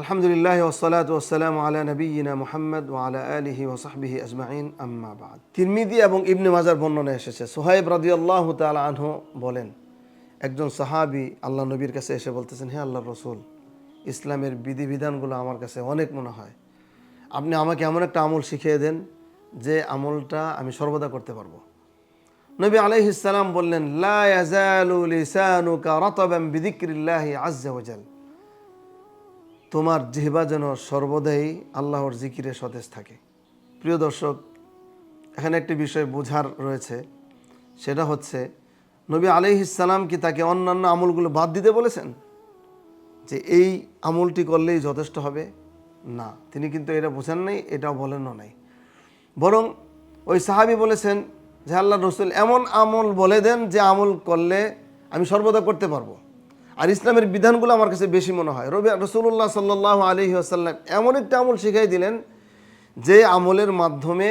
আলহামদুলিল্লাহ ওসলাত ওসালাম আলা নবীনা মুহাম্মদ ও আলা আলিহি ওসাহবিহি আজমাইন, আম্মা বাদ। তিরমিদি এবং ইবনে মাজার বর্ণনা এসেছে, সোহাইব রাদিয়াল্লাহ তাআলা আনহু বলেন, একজন সাহাবী আল্লাহ নবীর কাছে এসে বলতেছেন, হে আল্লাহ রসুল, ইসলামের বিধিবিধানগুলো আমার কাছে অনেক মনে হয়। আপনি আমাকে এমন একটা আমল শিখিয়ে দেন যে আমলটা আমি সর্বদা করতে পারব। নবী আলাইহিসসালাম বললেন, লা ইয়াজালু লিসানুকা রাতাবান বিযিকরিল্লাহি আযজা ওয়াজাল তোমার জিহবা যেন সর্বদাই আল্লাহর জিকিরে সতেজ থাকে। প্রিয় দর্শক, এখানে একটি বিষয় বোঝার রয়েছে। সেটা হচ্ছে, নবী আলাইহিসসালাম কি তাকে অন্যান্য আমলগুলো বাদ দিতে বলেছেন? যে এই আমলটি করলেই যথেষ্ট হবে? না, তিনি কিন্তু এটা বোঝেন নাই, এটাও বলেনও নাই। বরং ওই সাহাবি বলেছেন যে, আল্লাহ রসুল এমন আমল বলে দেন যে আমল করলে আমি সর্বদা করতে পারব। আর ইসলামের বিধানগুলো আমার কাছে বেশি মনে হয়। রবি রসুল্লাহ সাল্লাহ আলহি আসাল্লাম এমন একটা আমল শিখাই দিলেন, যে আমলের মাধ্যমে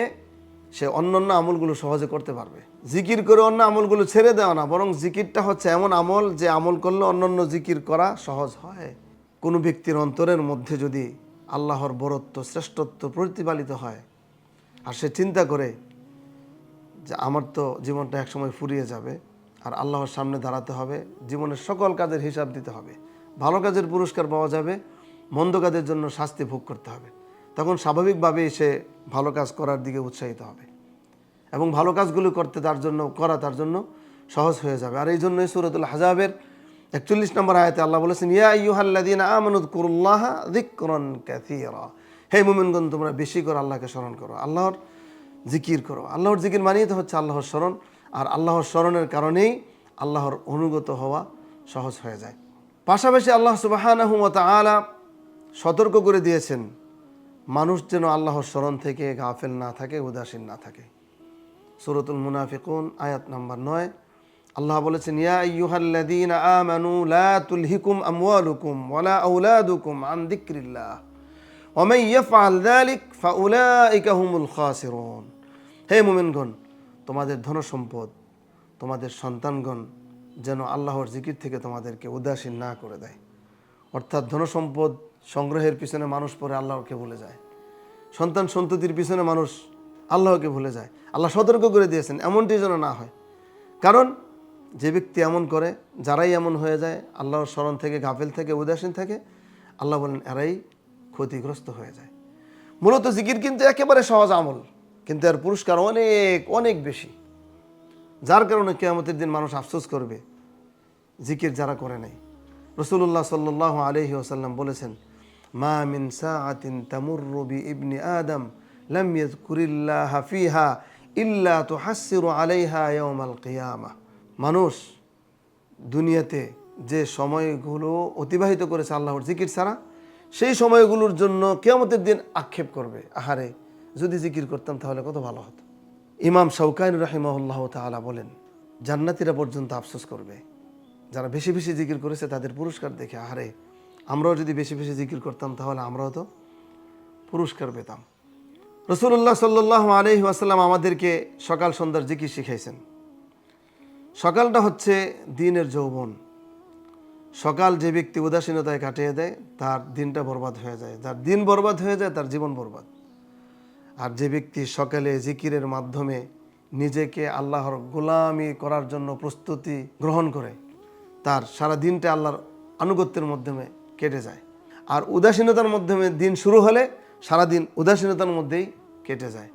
সে অন্যান্য আমলগুলো সহজে করতে পারবে। জিকির করে অন্য আমলগুলো ছেড়ে দেওয়া না, বরং জিকিরটা হচ্ছে এমন আমল যে আমল করলে অন্যান্য জিকির করা সহজ হয়। কোনো ব্যক্তির অন্তরের মধ্যে যদি আল্লাহর বরত্ব, শ্রেষ্ঠত্ব প্রতিপালিত হয়, আর সে চিন্তা করে যে আমার তো জীবনটা একসময় ফুরিয়ে যাবে আর আল্লাহর সামনে দাঁড়াতে হবে। জীবনের সকল কাজের হিসাব দিতে হবে। ভালো কাজের পুরস্কার পাওয়া যাবে, মন্দ কাজের জন্য শাস্তি ভোগ করতে হবে। তখন স্বাভাবিকভাবেই সে ভালো কাজ করার দিকে উৎসাহিত হবে। এবং ভালো কাজগুলো করতে তার জন্য, করা তার জন্য সহজ হয়ে যাবে। আর এই জন্যই সুরতুল হাজাবের একচল্লিশ নম্বর আয়াতে আল্লাহ বলেছেন, ইয়া ইউহাল্লাদিন আমানুদ কুরুল্লাহ দিকরন ক্যাথিরা হে মুমিনগণ, তোমরা বেশি করে আল্লাহকে স্মরণ করো। আল্লাহর জিকির করো। আল্লাহর জিকির মানিয়ে তো হচ্ছে আল্লাহর স্মরণ। আর আল্লাহর স্মরণের কারণেই আল্লাহর অনুগত হওয়া সহজ হয়ে যায়। পাশাপাশি আল্লাহ সুবাহানাহু আলা সতর্ক করে দিয়েছেন, মানুষ যেন আল্লাহর স্মরণ থেকে গাফেল না থাকে, উদাসীন না থাকে। সুরতুল মুনাফিকুন, আয়াত নাম্বার নয়। আল্লাহ বলেছেন, ইয়া আইয়ুহাল্লাযীনা আমানু লা তুলহিকুম আমওয়ালুকুম ওয়ালা আওলাদুকুম আন যিকরিল্লাহ। ওয়া মান ইয়াফআল যালিক ফাউলাইকা হুমুল খাসিরুন। হে মুমিনগণ তোমাদের ধন সম্পদ তোমাদের সন্তানগণ যেন আল্লাহর জিকির থেকে তোমাদেরকে উদাসীন না করে দেয়। অর্থাৎ ধন সম্পদ সংগ্রহের পিছনে মানুষ পরে আল্লাহকে ভুলে যায়। সন্তান সন্ততির পিছনে মানুষ আল্লাহকে ভুলে যায়। আল্লাহ সতর্ক করে দিয়েছেন, এমনটি যেন না হয়। কারণ যে ব্যক্তি এমন করে, যারাই এমন হয়ে যায়, আল্লাহর স্মরণ থেকে, গাফেল থেকে, উদাসীন থাকে, আল্লাহ বলেন, এরাই ক্ষতিগ্রস্ত হয়ে যায়। মূলত জিকির কিন্তু একেবারে সহজ আমল। কিন্তু এর পুরস্কার অনেক অনেক বেশি। যার কারণে কেয়ামতের দিন মানুষ আফসোস করবে, জিকির যারা করে নাই। রসুল্লাহ সাল্লাহ আলহি ওসাল্লাম বলেছেন, মা মিন সাআতিন তামুররু বি ইবনি আদম, লাম ইয়াযকুরিল্লাহ ফিহা ইল্লা তুহাসসিরু আলাইহা ইয়াউমাল কিয়ামা। মানুষ দুনিয়াতে যে সময়গুলো অতিবাহিত করেছে আল্লাহর জিকির ছাড়া, সেই সময়গুলোর জন্য কেয়ামতের দিন আক্ষেপ করবে। আহারে যদি জিকির করতাম তাহলে কত ভালো হতো। ইমাম শৌকাইন রাহিমাহুল্লাহ তাআলা বলেন, জান্নাতিরা পর্যন্ত আফসোস করবে। যারা বেশি বেশি জিকির করেছে তাদের পুরস্কার দেখে, আহারে, আমরাও যদি বেশি বেশি জিকির করতাম তাহলে আমরাও তো পুরস্কার পেতাম। রসুল্লাহ সাল্লাহ আলহি আসাল্লাম আমাদেরকে সকাল সন্ধ্যার জিকির শিখাইছেন। সকালটা হচ্ছে দিনের যৌবন। সকাল যে ব্যক্তি উদাসীনতায় কাটিয়ে দেয়, তার দিনটা বরবাদ হয়ে যায়। যার দিন বরবাদ হয়ে যায়, তার জীবন বরবাদ। আর যে ব্যক্তি সকালে জিকিরের মাধ্যমে নিজেকে আল্লাহর গোলামি করার জন্য প্রস্তুতি গ্রহণ করে, তার সারা দিনটা আল্লাহর আনুগত্যের মাধ্যমে কেটে যায়। আর উদাসীনতার মাধ্যমে দিন শুরু হলে সারা দিন উদাসীনতার মধ্যেই কেটে যায়।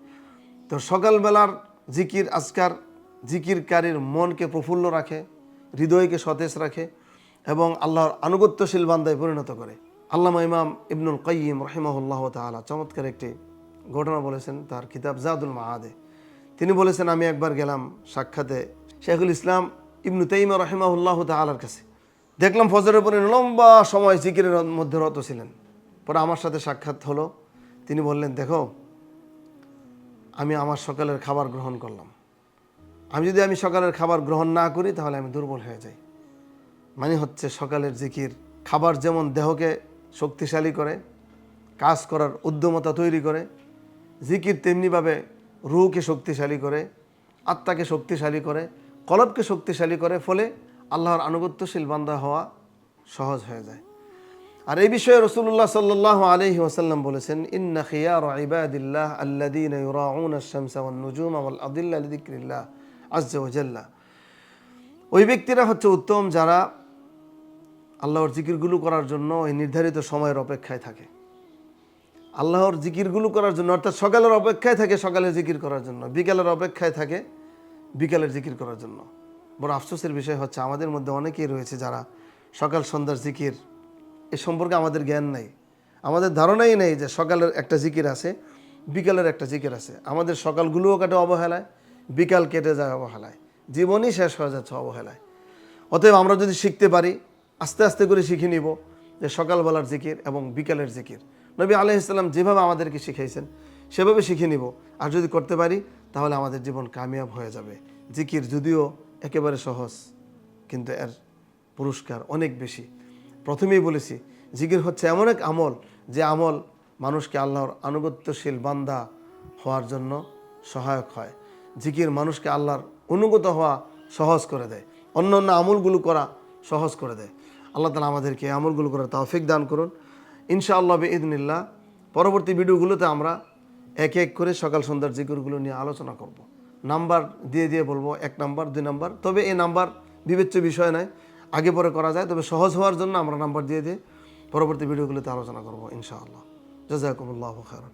তো সকালবেলার জিকির আজকার জিকিরকারীর মনকে প্রফুল্ল রাখে, হৃদয়কে সতেজ রাখে এবং আল্লাহর আনুগত্যশীল বান্দায় পরিণত করে। আল্লামা ইমাম ইবনুল কাইম রহিমাহুল্লাহ তালা চমৎকার একটি ঘটনা বলেছেন তার কিতাব জাদুল মাহাদে তিনি বলেছেন, আমি একবার গেলাম সাক্ষাতে শেখুল ইসলাম ইবনু তাইমা রহিমাহুল্লাহ তালার কাছে। দেখলাম ফজরের পরে লম্বা সময় জিকিরের মধ্যে রত ছিলেন। পরে আমার সাথে সাক্ষাৎ হলো। তিনি বললেন, দেখো, আমি আমার সকালের খাবার গ্রহণ করলাম। আমি যদি আমি সকালের খাবার গ্রহণ না করি, তাহলে আমি দুর্বল হয়ে যাই। মানে হচ্ছে সকালের জিকির, খাবার যেমন দেহকে শক্তিশালী করে, কাজ করার উদ্যমতা তৈরি করে জিকির তেমনিভাবে রুহকে শক্তিশালী করে, আত্মাকে শক্তিশালী করে, কলবকে শক্তিশালী করে, ফলে আল্লাহর আনুগত্যশীল বান্দা হওয়া সহজ হয়ে যায়। আর এই বিষয়ে রসুল্লাহ সাল্লাহ আলহি ওসাল্লাম বলেছেন, ইন্না ওই ব্যক্তিরা হচ্ছে উত্তম যারা আল্লাহর জিকিরগুলো করার জন্য ওই নির্ধারিত সময়ের অপেক্ষায় থাকে। আল্লাহর জিকিরগুলো করার জন্য, অর্থাৎ সকালের অপেক্ষায় থাকে সকালের জিকির করার জন্য, বিকালের অপেক্ষায় থাকে বিকালের জিকির করার জন্য। বড় আফসোসের বিষয় হচ্ছে, আমাদের মধ্যে অনেকেই রয়েছে যারা সকাল সন্ধ্যার জিকির এ সম্পর্কে আমাদের জ্ঞান নাই। আমাদের ধারণাই নেই যে সকালের একটা জিকির আছে, বিকালের একটা জিকির আছে। আমাদের সকালগুলোও কাটে অবহেলায়, বিকাল কেটে যায় অবহেলায়। জীবনই শেষ হয়ে যাচ্ছে অবহেলায়। অতএব আমরা যদি শিখতে পারি, আস্তে আস্তে করে শিখে নিব যে সকালবেলার জিকির এবং বিকালের জিকির। নবী আলাহ ইসলাম যেভাবে আমাদেরকে শিখাইছেন, সেভাবে শিখে নিব। আর যদি করতে পারি, তাহলে আমাদের জীবন কামিয়াব হয়ে যাবে। জিকির যদিও একেবারে সহজ, কিন্তু এর পুরস্কার অনেক বেশি। প্রথমেই বলেছি, জিকির হচ্ছে এমন এক আমল যে আমল মানুষকে আল্লাহর আনুগত্যশীল বান্দা হওয়ার জন্য সহায়ক হয়। জিকির মানুষকে আল্লাহর অনুগত হওয়া সহজ করে দেয়। অন্য অন্য আমলগুলো করা সহজ করে দেয়। আল্লাহ তালা আমাদেরকে আমলগুলো করার তাওফিক দান করুন। ইনশাআল্লাহ বে ইদিনিল্লাহ পরবর্তী ভিডিওগুলোতে আমরা এক এক করে সকাল সন্ধ্যার জিকিরগুলো নিয়ে আলোচনা করব। নাম্বার দিয়ে দিয়ে বলব, এক নাম্বার, দুই নাম্বার। তবে এই নাম্বার বিবেচ্য বিষয় নয়, আগে পরে করা যায়, তবে সহজ হওয়ার জন্য আমরা নাম্বার দিয়ে দিয়ে পরবর্তী ভিডিওগুলোতে আলোচনা করব ইনশাআল্লাহ। জাজাকুমুল্লাহ খারান